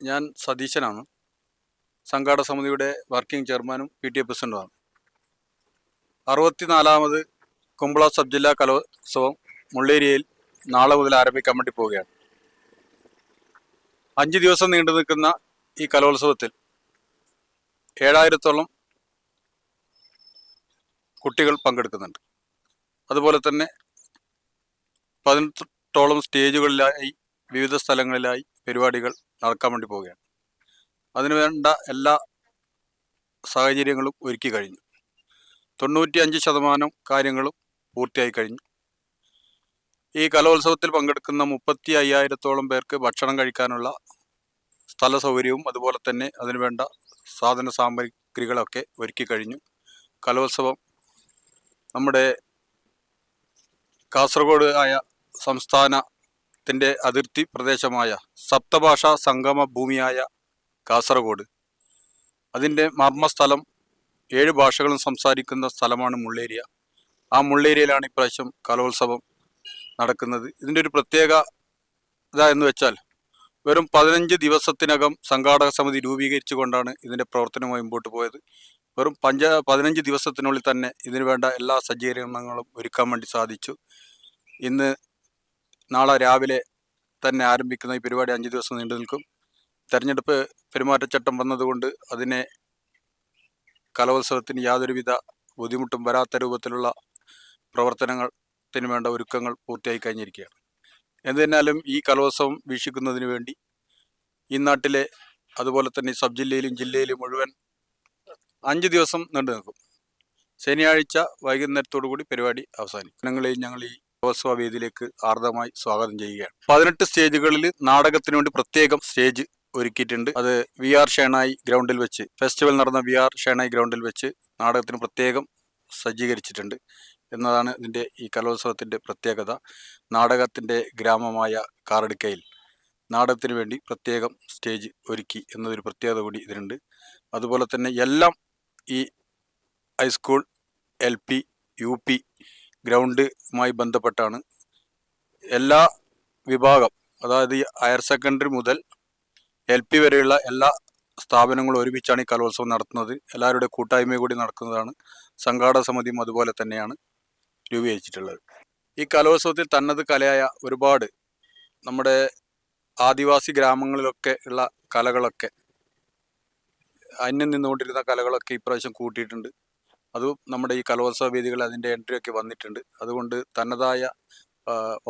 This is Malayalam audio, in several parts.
ഞാൻ സതീശനാണ്. സംഘാടക സമിതിയുടെ വർക്കിംഗ് ചെയർമാനും പി ടി എ പ്രസിഡന്റുമാണ്. അറുപത്തിനാലാമത് കുമ്പള സബ് ജില്ലാ കലോത്സവം മുള്ളേരിയയിൽ നാളെ മുതൽ ആരംഭിക്കാൻ വേണ്ടി പോവുകയാണ്. അഞ്ച് ദിവസം നീണ്ടു നിൽക്കുന്ന ഈ കലോത്സവത്തിൽ ഏഴായിരത്തോളം കുട്ടികൾ പങ്കെടുക്കുന്നുണ്ട്. അതുപോലെ തന്നെ പതിനെട്ടോളം സ്റ്റേജുകളിലായി വിവിധ സ്ഥലങ്ങളിലായി പരിപാടികൾ നടക്കാൻ വേണ്ടി പോവുകയാണ്. അതിനുവേണ്ട എല്ലാ സാഹചര്യങ്ങളും ഒരുക്കി കഴിഞ്ഞു. തൊണ്ണൂറ്റി അഞ്ച് ശതമാനം കാര്യങ്ങളും പൂർത്തിയായി കഴിഞ്ഞു. ഈ കലോത്സവത്തിൽ പങ്കെടുക്കുന്ന മുപ്പത്തി അയ്യായിരത്തോളം പേർക്ക് ഭക്ഷണം കഴിക്കാനുള്ള സ്ഥല സൗകര്യവും അതുപോലെ തന്നെ അതിനുവേണ്ട സാധന സാമഗ്രികളൊക്കെ ഒരുക്കി കഴിഞ്ഞു. കലോത്സവം നമ്മുടെ കാസർഗോഡ് ആയ സംസ്ഥാനത്തിന്റെ അതിർത്തി പ്രദേശമായ സപ്തഭാഷാ സംഗമ ഭൂമിയായ കാസർഗോഡ്. അതിന്റെ മർമ്മസ്ഥലം ഏഴ് ഭാഷകളും സംസാരിക്കുന്ന സ്ഥലമാണ് മുള്ളേരിയ. ആ മുള്ളേരിയയിലാണ് ഇപ്രാവശ്യം കലോത്സവം നടക്കുന്നത്. ഇതിന്റെ ഒരു പ്രത്യേക എന്ന് വെച്ചാൽ വെറും പതിനഞ്ച് ദിവസത്തിനകം സംഘാടക സമിതി രൂപീകരിച്ചു കൊണ്ടാണ് ഇതിന്റെ പ്രവർത്തനവുമായി മുമ്പോട്ട് പോയത്. വെറും പഞ്ച പതിനഞ്ച് ദിവസത്തിനുള്ളിൽ തന്നെ ഇതിനു വേണ്ട എല്ലാ സജ്ജീകരണങ്ങളും ഒരുക്കാൻ വേണ്ടി സാധിച്ചു. ഇന്ന് നാളെ രാവിലെ തന്നെ ആരംഭിക്കുന്ന ഈ പരിപാടി അഞ്ച് ദിവസം നീണ്ടു നിൽക്കും. തെരഞ്ഞെടുപ്പ് പെരുമാറ്റച്ചട്ടം വന്നതുകൊണ്ട് അതിനെ കലോത്സവത്തിന് യാതൊരുവിധ ബുദ്ധിമുട്ടും വരാത്ത രൂപത്തിലുള്ള പ്രവർത്തനത്തിന് വേണ്ട ഒരുക്കങ്ങൾ പൂർത്തിയായി കഴിഞ്ഞിരിക്കുകയാണ്. എന്നിരുന്നാലും ഈ കലോത്സവം വീക്ഷിക്കുന്നതിന് വേണ്ടി ഈ നാട്ടിലെ അതുപോലെ തന്നെ സബ് ജില്ലയിലും ജില്ലയിലും മുഴുവൻ അഞ്ച് ദിവസം നീണ്ടു നിൽക്കും. ശനിയാഴ്ച വൈകുന്നേരത്തോടു കൂടി പരിപാടി അവസാനിക്കും. ഞങ്ങളെയും ഞങ്ങൾ ഈ കലോത്സവ വേദിയിലേക്ക് ആർദ്രമായി സ്വാഗതം ചെയ്യുകയാണ്. പതിനെട്ട് സ്റ്റേജുകളിൽ നാടകത്തിന് വേണ്ടി പ്രത്യേകം സ്റ്റേജ് ഒരുക്കിയിട്ടുണ്ട്. അത് വി ആർ ഷേണായി ഗ്രൗണ്ടിൽ വെച്ച് ഫെസ്റ്റിവൽ നടന്ന വി ആർ ഷേണായി ഗ്രൗണ്ടിൽ വെച്ച് നാടകത്തിന് പ്രത്യേകം സജ്ജീകരിച്ചിട്ടുണ്ട് എന്നതാണ് ഇതിന്റെ ഈ കലോത്സവത്തിന്റെ പ്രത്യേകത. നാടകത്തിന്റെ ഗ്രാമമായ കാറടുക്കയിൽ നാടകത്തിന് വേണ്ടി പ്രത്യേകം സ്റ്റേജ് ഒരുക്കി എന്നതൊരു പ്രത്യേകത കൂടി ഇതിനുണ്ട്. അതുപോലെ തന്നെ എല്ലാം ഈ high school L P U P ഗ്രൗണ്ടുമായി ബന്ധപ്പെട്ടാണ്. എല്ലാ വിഭാഗം അതായത് ഹയർ സെക്കൻഡറി മുതൽ എൽ പി വരെയുള്ള എല്ലാ സ്ഥാപനങ്ങളും ഒരുമിച്ചാണ് ഈ കലോത്സവം നടത്തുന്നത്. എല്ലാവരുടെ കൂട്ടായ്മ കൂടി നടക്കുന്നതാണ്. സംഘാടക സമിതിയും അതുപോലെ തന്നെയാണ് രൂപീകരിച്ചിട്ടുള്ളത്. ഈ കലോത്സവത്തിൽ തന്നത് കലയായ ഒരുപാട് നമ്മുടെ ആദിവാസി ഗ്രാമങ്ങളിലൊക്കെ ഉള്ള കലകളൊക്കെ അന്യം നിന്നുകൊണ്ടിരുന്ന കലകളൊക്കെ ഇപ്രാവശ്യം കൂട്ടിയിട്ടുണ്ട്. അതും നമ്മുടെ ഈ കലോത്സവ വേദികൾ അതിന്റെ എൻട്രി ഒക്കെ വന്നിട്ടുണ്ട്. അതുകൊണ്ട് തനതായ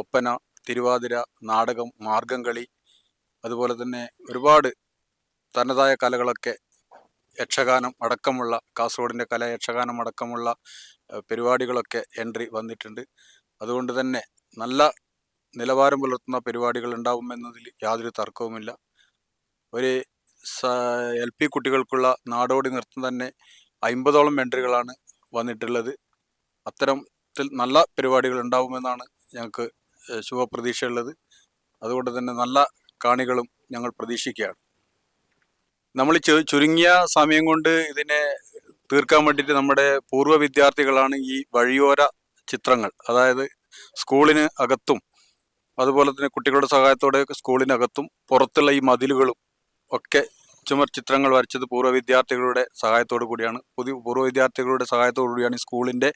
ഒപ്പന തിരുവാതിര നാടകം മാർഗംകളി അതുപോലെ തന്നെ ഒരുപാട് തനതായ കലകളൊക്കെ യക്ഷഗാനം അടക്കമുള്ള കാസർഗോഡിന്റെ കല യക്ഷഗാനം അടക്കമുള്ള പരിപാടികളൊക്കെ എൻട്രി വന്നിട്ടുണ്ട്. അതുകൊണ്ട് തന്നെ നല്ല നിലവാരം പുലർത്തുന്ന പരിപാടികൾ ഉണ്ടാവുമെന്നതിൽ യാതൊരു തർക്കവുമില്ല. ഒരു എൽ പി കുട്ടികൾക്കുള്ള നാടോടി നൃത്തം തന്നെ അമ്പതോളം എൻട്രികളാണ് വന്നിട്ടുള്ളത്. അത്തരത്തിൽ നല്ല പരിപാടികൾ ഉണ്ടാവുമെന്നാണ് ഞങ്ങൾക്ക് ശുഭപ്രതീക്ഷയുള്ളത്. അതുകൊണ്ട് തന്നെ നല്ല കാണികളും ഞങ്ങൾ പ്രതീക്ഷിക്കുകയാണ്. നമ്മൾ ചുരുങ്ങിയ സമയം കൊണ്ട് ഇതിനെ തീർക്കാൻ വേണ്ടിയിട്ട് നമ്മുടെ പൂർവ വിദ്യാർത്ഥികളാണ് ഈ വഴിയോര ചിത്രങ്ങൾ. അതായത് സ്കൂളിന് അകത്തും അതുപോലെ തന്നെ കുട്ടികളുടെ സഹായത്തോടെ സ്കൂളിനകത്തും പുറത്തുള്ള ഈ മതിലുകളും ഒക്കെ ചുമർ ചിത്രങ്ങൾ വരച്ചത് പൂർവ വിദ്യാർത്ഥികളുടെ സഹായത്തോടു കൂടിയാണ്. പുതിയ പൂർവ വിദ്യാർത്ഥികളുടെ സഹായത്തോടു കൂടിയാണ് ഈ സ്കൂളിന്റെ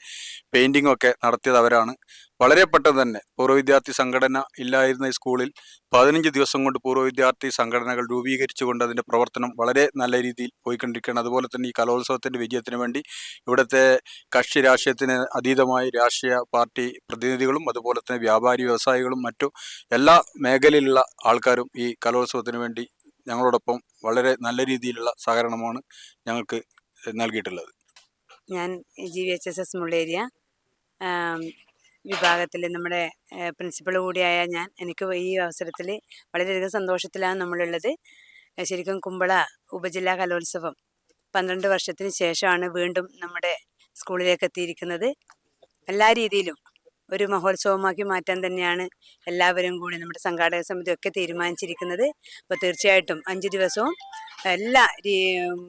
പെയിന്റിംഗ് ഒക്കെ നടത്തിയത് അവരാണ്. വളരെ പെട്ടെന്ന് തന്നെ പൂർവ വിദ്യാർത്ഥി സംഘടന ഇല്ലായിരുന്ന ഈ സ്കൂളിൽ പതിനഞ്ച് ദിവസം കൊണ്ട് പൂർവ വിദ്യാർത്ഥി സംഘടനകൾ രൂപീകരിച്ചുകൊണ്ട് അതിന്റെ പ്രവർത്തനം വളരെ നല്ല രീതിയിൽ പോയിക്കൊണ്ടിരിക്കുകയാണ്. അതുപോലെ തന്നെ ഈ കലോത്സവത്തിന്റെ വിജയത്തിന് വേണ്ടി ഇവിടുത്തെ കക്ഷി രാഷ്ട്രീയത്തിന് അതീതമായി രാഷ്ട്രീയ പാർട്ടി പ്രതിനിധികളും അതുപോലെ തന്നെ വ്യാപാരി വ്യവസായികളും മറ്റു എല്ലാ മേഖലയിലുള്ള ആൾക്കാരും ഈ കലോത്സവത്തിന് വേണ്ടി ഞങ്ങളോടൊപ്പം വളരെ നല്ല രീതിയിലുള്ള സഹകരണമാണ് ഞങ്ങൾക്ക് നൽകിയിട്ടുള്ളത്. ഞാൻ G V H S S Mulleriya വിഭാഗത്തിൽ നമ്മുടെ പ്രിൻസിപ്പൾ കൂടിയായ ഞാൻ. എനിക്ക് ഈ അവസരത്തിൽ വളരെയധികം സന്തോഷത്തിലാണ് നമ്മളുള്ളത്. ശരിക്കും കുമ്പള ഉപജില്ലാ കലോത്സവം പന്ത്രണ്ട് വർഷത്തിന് ശേഷമാണ് വീണ്ടും നമ്മുടെ സ്കൂളിലേക്ക് എത്തിയിരിക്കുന്നത്. എല്ലാ രീതിയിലും ഒരു മഹോത്സവമാക്കി മാറ്റാൻ തന്നെയാണ് എല്ലാവരും കൂടി നമ്മുടെ സംഘാടക സമിതി ഒക്കെ തീരുമാനിച്ചിരിക്കുന്നത്. അപ്പോൾ തീർച്ചയായിട്ടും അഞ്ച് ദിവസവും എല്ലാ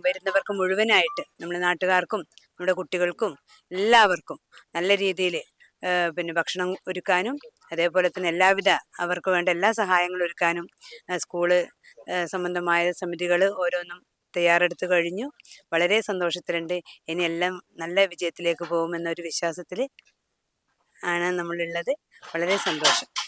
വരുന്നവർക്ക് മുഴുവനായിട്ട് നമ്മുടെ നാട്ടുകാർക്കും നമ്മുടെ കുട്ടികൾക്കും എല്ലാവർക്കും നല്ല രീതിയിൽ പിന്നെ ഭക്ഷണം ഒരുക്കാനും അതേപോലെ തന്നെ എല്ലാവിധ അവർക്ക് വേണ്ട എല്ലാ സഹായങ്ങളും ഒരുക്കാനും സ്കൂൾ സംബന്ധമായ സമിതികൾ ഓരോന്നും തയ്യാറെടുത്ത് കഴിഞ്ഞു. വളരെ സന്തോഷത്തിലുണ്ട്. ഇനി എല്ലാം നല്ല വിജയത്തിലേക്ക് പോകുമെന്നൊരു വിശ്വാസത്തിൽ ആണ് നമ്മളുള്ളത്. വളരെ സന്തോഷം.